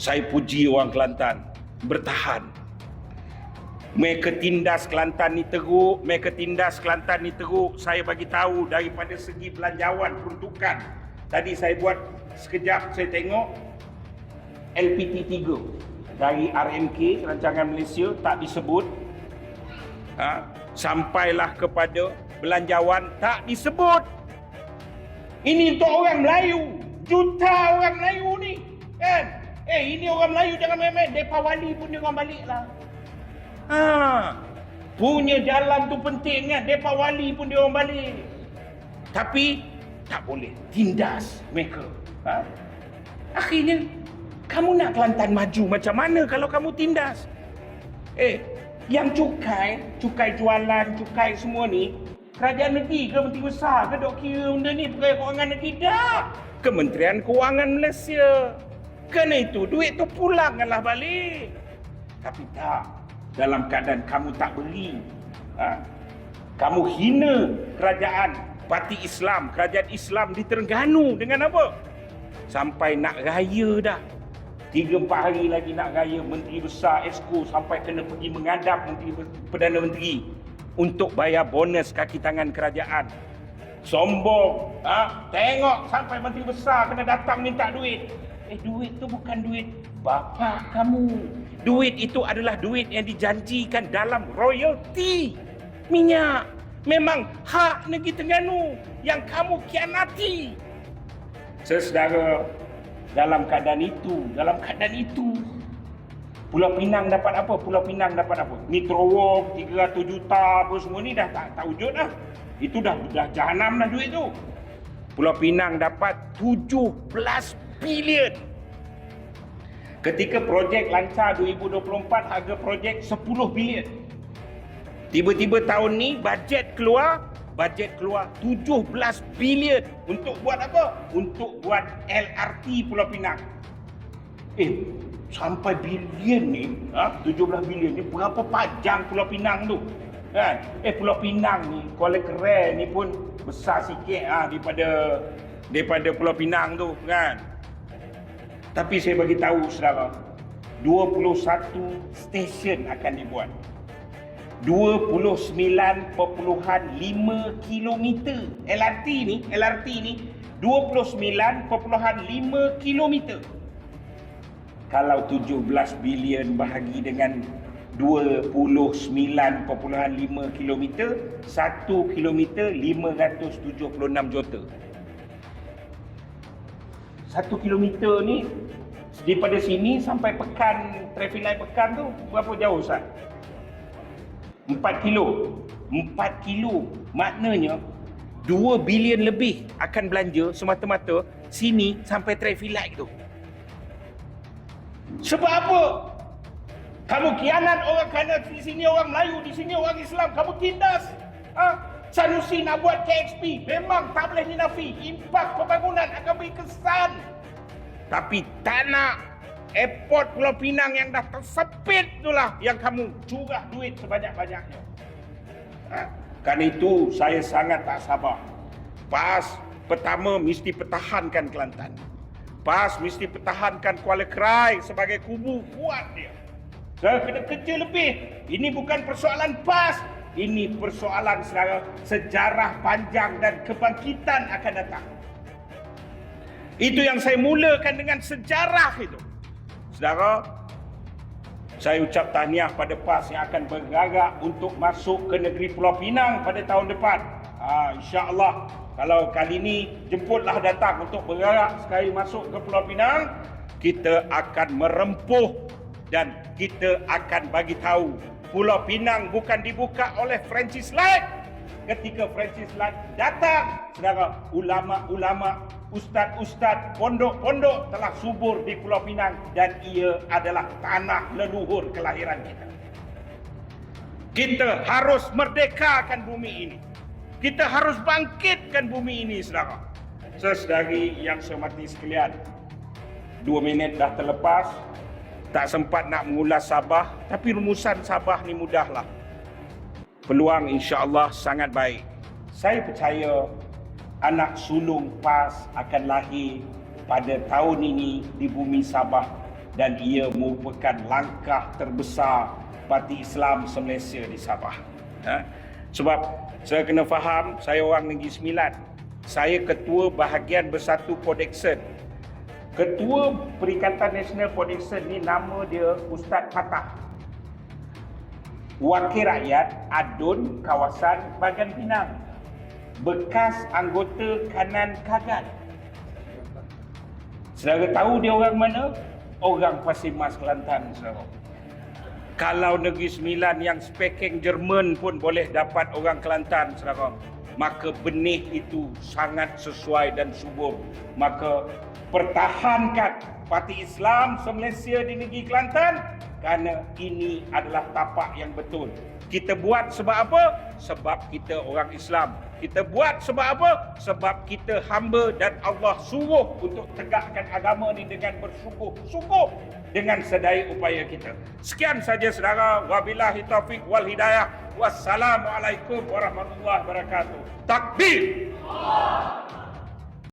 Saya puji orang Kelantan bertahan. Mereka tindas Kelantan ni teruk, mereka tindas Kelantan ni teruk. Saya bagi tahu daripada segi belanjawan peruntukan. Tadi saya buat sekejap saya tengok LPT 3 dari RMK rancangan Malaysia tak disebut. Ha, sampailah kepada belanjawan tak disebut. Ini untuk orang Melayu. Juta orang Melayu ni. Kan? Eh, ini orang Melayu jangan main-main. Depa wali pun dia orang balik lah. Ha. Punya jalan tu penting kan. Depa wali pun dia orang balik. Tapi tak boleh tindas mereka. Ha? Akhirnya kamu nak Kelantan maju macam mana kalau kamu tindas? Eh, yang cukai, cukai jualan, cukai semua ni, kerajaan negeri ke menteri besar ke dok kira benda ni pegawai kewangan negeri dah. Kementerian Kewangan Malaysia. Kerana itu duit tu pulanglah balik. Tapi tak. Dalam keadaan kamu tak beri. Ha? Kamu hina kerajaan parti Islam, kerajaan Islam di Terengganu dengan apa? Sampai nak raya dah. Tiga empat hari lagi nak raya Menteri Besar Esko sampai kena pergi menghadap Menteri Perdana Menteri untuk bayar bonus kaki tangan kerajaan. Sombong. Ha? Tengok sampai Menteri Besar kena datang minta duit. Eh duit tu bukan duit bapa kamu. Duit itu adalah duit yang dijanjikan dalam royalty. Minyak. Memang hak negeri Terengganu yang kamu kianati. Sesedara dalam keadaan itu, dalam keadaan itu Pulau Pinang dapat apa? Pulau Pinang dapat apa? Metro Walk 300 juta apa semua ni dah tak, tak wujud dah. Itu dah dah jahanam dah duit tu. Pulau Pinang dapat 17 bilion. Ketika projek lancar 2024 harga projek 10 bilion. Tiba-tiba tahun ni bajet keluar, bajet keluar 17 bilion untuk buat apa? Untuk buat LRT Pulau Pinang. Eh, sampai bilion ni, ha, 17 bilion ni berapa panjang Pulau Pinang tu? Kan? Eh Pulau Pinang ni, Kuala Keren ni pun besar sikit ha, daripada daripada Pulau Pinang tu kan. Tapi saya bagi tahu saudara, 21 stesen akan dibuat. 29.5 km. LRT ni, LRT ni 29.5 km. Kalau 17 bilion bahagi dengan 29.5 km, 1 km 576 juta. 1 km ni daripada sini sampai pekan traffic light pekan tu berapa jauh Ustaz? 4 kilo. 4 kilo. Maknanya 2 bilion lebih akan belanja semata-mata sini sampai traffic light tu. Sebab apa? Kamu kianat orang kerana di sini orang Melayu, di sini orang Islam. Kamu tindas. Ha? Sanusi nak buat KXP. Memang tak boleh dinafi. Impak pembangunan akan beri kesan. Tapi tak nak airport Pulau Pinang yang dah tersepit itulah yang kamu curah duit sebanyak-banyaknya. Ha? Karena itu saya sangat tak sabar. Pas pertama mesti pertahankan Kelantan. Pas mesti pertahankan Kuala Krai sebagai kubu kuat dia. Saya kena kerja lebih. Ini bukan persoalan PAS. Ini persoalan sejarah, sejarah panjang dan kebangkitan akan datang. Itu yang saya mulakan dengan sejarah itu. Saudara, saya ucap tahniah pada PAS yang akan bergerak untuk masuk ke negeri Pulau Pinang pada tahun depan. Ha, InsyaAllah, kalau kali ini jemputlah datang untuk bergerak sekali masuk ke Pulau Pinang, kita akan merempuh dan kita akan bagi tahu Pulau Pinang bukan dibuka oleh Francis Light. Ketika Francis Light datang, saudara, ulama-ulama, ustaz-ustaz, pondok-pondok telah subur di Pulau Pinang dan ia adalah tanah leluhur kelahiran kita. Kita harus merdekakan bumi ini. Kita harus bangkitkan bumi ini, saudara. Sesedari yang hormati sekalian, dua minit dah terlepas, tak sempat nak mengulas Sabah, tapi rumusan Sabah ni mudahlah. Peluang insya-Allah sangat baik. Saya percaya anak sulung PAS akan lahir pada tahun ini di bumi Sabah dan ia merupakan langkah terbesar parti Islam se-Malaysia di Sabah. Ha? Sebab saya kena faham, saya orang Negeri Sembilan. Saya ketua bahagian bersatu Podexon. Ketua Perikatan Nasional Podexon ni nama dia Ustaz Fatah. Wakil rakyat Adun kawasan Bagan Pinang. Bekas anggota kanan kagal. Saudara tahu dia orang mana? Orang Pasir Mas Kelantan, saudara. Kalau Negeri Sembilan yang speaking Jerman pun boleh dapat orang Kelantan, saudara. Maka benih itu sangat sesuai dan subur. Maka pertahankan Parti Islam se-Malaysia di negeri Kelantan kerana ini adalah tapak yang betul. Kita buat sebab apa? Sebab kita orang Islam. Kita buat sebab apa? Sebab kita hamba dan Allah suruh untuk tegakkan agama ini dengan bersungguh-sungguh dengan sedaya upaya kita. Sekian saja saudara. Wabillahi taufik wal hidayah. Wassalamualaikum warahmatullahi wabarakatuh. Takbir! Allah!